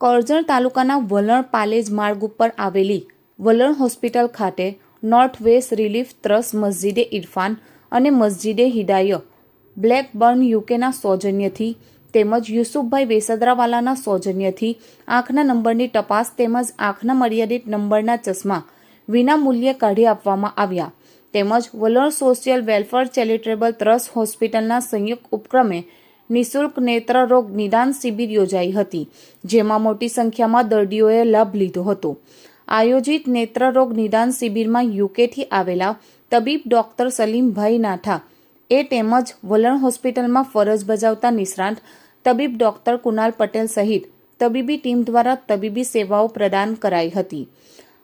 કરજણ તાલુકાના વલણ પાલેજ માર્ગ ઉપર આવેલી વલણ હોસ્પિટલ ખાતે નોર્થ વેસ્ટ રિલીફ ટ્રસ્ટ મસ્જિદે ઇરફાન અને મસ્જિદે હિદાય બ્લેકબર્ન યુકેના સૌજન્યથી તેમજ યુસુફભાઈ વેસદરાવાલાના સૌજન્યથી આંખના નંબરની તપાસ તેમજ આંખના મર્યાદિત નંબરના ચશ્મા વિના મૂલ્યે કાઢી આપવામાં આવ્યા. તેમજ વલણ સોશિયલ વેલફેર ચેરિટેબલ ટ્રસ્ટ હોસ્પિટલના સંયુક્ત ઉપક્રમે નિઃશુલ્ક નેત્ર રોગ નિદાન શિબિર યોજાઈ હતી, જેમાં મોટી સંખ્યામાં દર્દીઓએ લાભ લીધો હતો. આયોજિત નેત્રરોગ નિદાન શિબિરમાં યુકેથી આવેલા તબીબ ડોક્ટર સલીમભાઈ નાઠા, એ તેમજ વલણ હોસ્પિટલમાં ફરજ બજાવતા નિષ્ણાંત તબીબ ડોક્ટર કુનાલ પટેલ સહિત તબીબી ટીમ દ્વારા તબીબી સેવાઓ પ્રદાન કરાઈ હતી.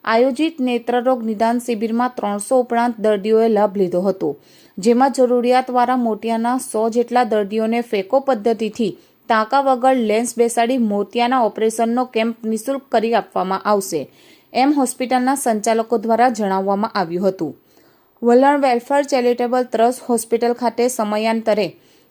આયોજિત નેત્રરોગ નિદાન શિબિરમાં ત્રણસો ઉપરાંત દર્દીઓએ લાભ લીધો હતો. જેમાં જરૂરિયાતવાળા મોતિયાના સો જેટલા દર્દીઓને ફેકો પદ્ધતિથી ટાંકા વગર લેન્સ બેસાડી મોતિયાના ઓપરેશનનો કેમ્પ નિઃશુલ્ક કરી આપવામાં આવશે, એમ હોસ્પિટલના સંચાલકો દ્વારા જણાવવામાં આવ્યું હતું. વલણ વેલફેર ચેરિટેબલ ટ્રસ્ટ હોસ્પિટલ ખાતે સમયાંતરે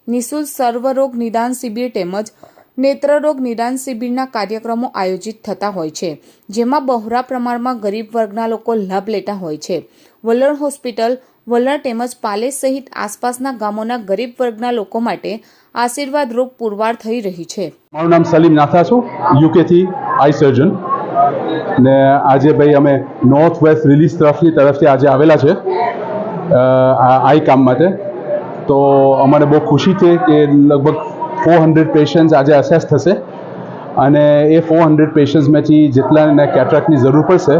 નિઃશુલ્ક સર્વરોગ નિદાન શિબિર તેમજ નેત્રરોગ નિદાન શિબિરના કાર્યક્રમો આયોજિત થતા હોય છે, જેમાં બહોળા પ્રમાણમાં ગરીબ વર્ગના લોકો લાભ લેતા હોય છે. વલણ હોસ્પિટલ, વલણ તેમજ પાલેસ સહિત આસપાસના ગામોના ગરીબ વર્ગના લોકો માટે આશીર્વાદ રૂપ પુરવાર થઈ રહી છે. મારું નામ સલીમ નાથા છું, યુકેથી આઈ સર્જન. ને આજે ભાઈ અમે નોર્થ વેસ્ટ રિલીઝ તરફની તરફથી આજે આવેલા છે આઈ કામ માટે. તો અમારે બહુ ખુશી છે કે લગભગ ફોર હંડ્રેડ પેશન્ટ્સ આજે અસેસ થશે. અને એ ફોર હંડ્રેડ પેશન્ટ્સમાંથી જેટલાને કેટરેક્ટની જરૂર પડશે,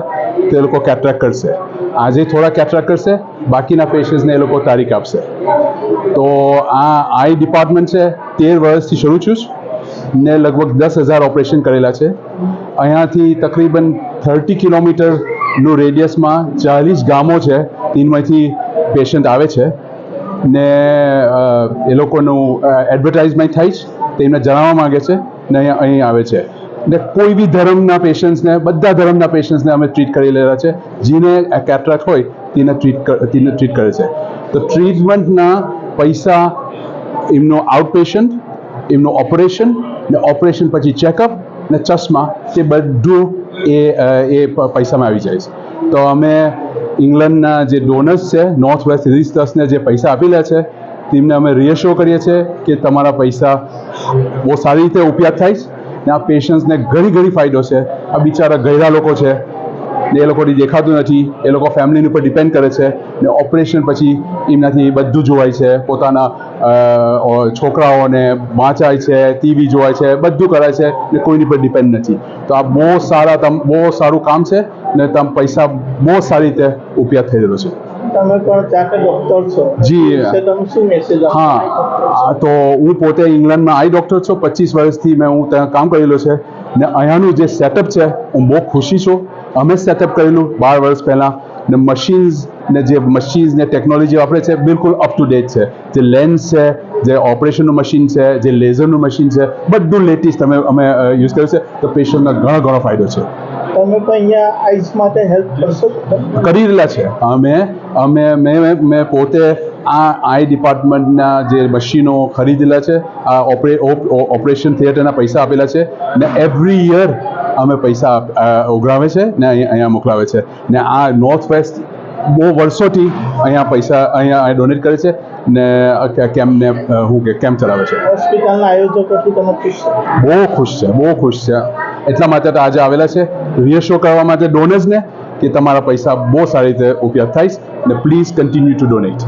તે લોકો કેટરેક્ટ કરશે. આજે થોડા કેટરેક્ટ કરશે, બાકીના પેશન્ટ્સને એ લોકો તારીખ આપશે. તો આ આઈ ડિપાર્ટમેન્ટ છે, તેર વર્ષથી શરૂ છું ને લગભગ દસ હજાર ઓપરેશન કરેલા છે. અહીંયાથી તકરીબન થર્ટી કિલોમીટરનું રેડિયસમાં ચાલીસ ગામો છે તેમાંથી પેશન્ટ આવે છે. ને એ લોકોનું એડવર્ટાઇઝમેન્ટ થાય છે તેમને જણાવવા માગે છે ને અહીંયા, અહીં આવે છે. ને કોઈ બી ધર્મના પેશન્ટ્સને બધા ધર્મના પેશન્ટ્સને અમે ટ્રીટ કરી લેલા છે. જેને કેટરેક્ટ હોય, તેને ટ્રીટ તેને ટ્રીટ કરે છે. તો ટ્રીટમેન્ટના પૈસા, એમનો આઉટ પેશન્ટ એમનું ઓપરેશન ને ઓપરેશન પછી ચેકઅપ ને ચશ્મા, તે બધું એ એ પૈસામાં આવી જાય છે. તો અમે ઇંગ્લેન્ડના જે ડોનર્સ છે નોર્થ વેસ્ટ રિઝિસ્ટર્સને જે પૈસા આપેલા છે, તેમને અમે રિએશ્યોર કરીએ છીએ કે તમારા પૈસા બહુ સારી રીતે ઉપયોગ થાય છે ને આ પેશન્ટ્સને ઘણી ઘણી ફાયદો છે. આ બિચારા ગયડા લોકો છે ને એ લોકોથી દેખાતું નથી, એ લોકો ફેમિલીની ઉપર ડિપેન્ડ કરે છે ને ઓપરેશન પછી એમનાથી બધું જોવાય છે. પોતાના છોકરાઓને વાંચાય છે ટીવી જોવાય છે, બધું કરાય છે ને કોઈની પર ડિપેન્ડ નથી. તો આ બહુ સારા તમ, બહુ સારું કામ છે ને તમ પૈસા બહુ સારી રીતે ઉપયોગ થઈ રહ્યો છે. તમે પણ ચાર્ટર્ડ ડોક્ટર છો. જી. તમે શું મેસેજ હા. તો હું પોતે ઇંગ્લેન્ડમાં આઈ ડૉક્ટર છું. પચીસ વર્ષથી મેં હું ત્યાં કામ કરેલું છે. ને અહીંયાનું જે સેટઅપ છે હું બહુ ખુશી છું. અમે સેટઅપ કરેલું બાર વર્ષ પહેલાં. ને મશીન્સ ને જે મશીન્સ ને ટેકનોલોજી વાપરે છે બિલકુલ અપ ટુ ડેટ છે. જે લેન્સ છે જે ઓપરેશનનું મશીન છે જે લેઝરનું મશીન છે બધું લેટેસ્ટ અમે અમે યુઝ કર્યું છે. તો પેશન્ટને ઘણો ઘણો ફાયદો છે. તમે પણ અહીંયા આઈસ માટે હેલ્પ કરશો કરી રહેલા છે. અમે અમે મેં મેં પોતે આ આઈ ડિપાર્ટમેન્ટના જે મશીનો ખરીદેલા છે આ ઓપરે ઓપરેશન થિયેટરના પૈસા આપેલા છે ને એવરી યર અમે પૈસા ઉઘરાવે છે ને અહીંયા અહીંયા મોકલાવે છે. ને આ નોર્થ વેસ્ટ બહુ વર્ષોથી અહીંયા પૈસા અહીંયા ડોનેટ કરે છે ને કેમ્પને હું કે કેમ્પ ચલાવે છે. હોસ્પિટલના આયોજકોથી તમે ખુશ છો? બહુ ખુશ છે બહુ ખુશ છે. એટલા માટે તો આજે આવેલા છે. રિએશ્યોર કરવા માટે ડોનર્સને કે તમારા પૈસા બહુ સારી રીતે ઉપયોગ થાય ને પ્લીઝ કન્ટિન્યુ ટુ ડોનેટ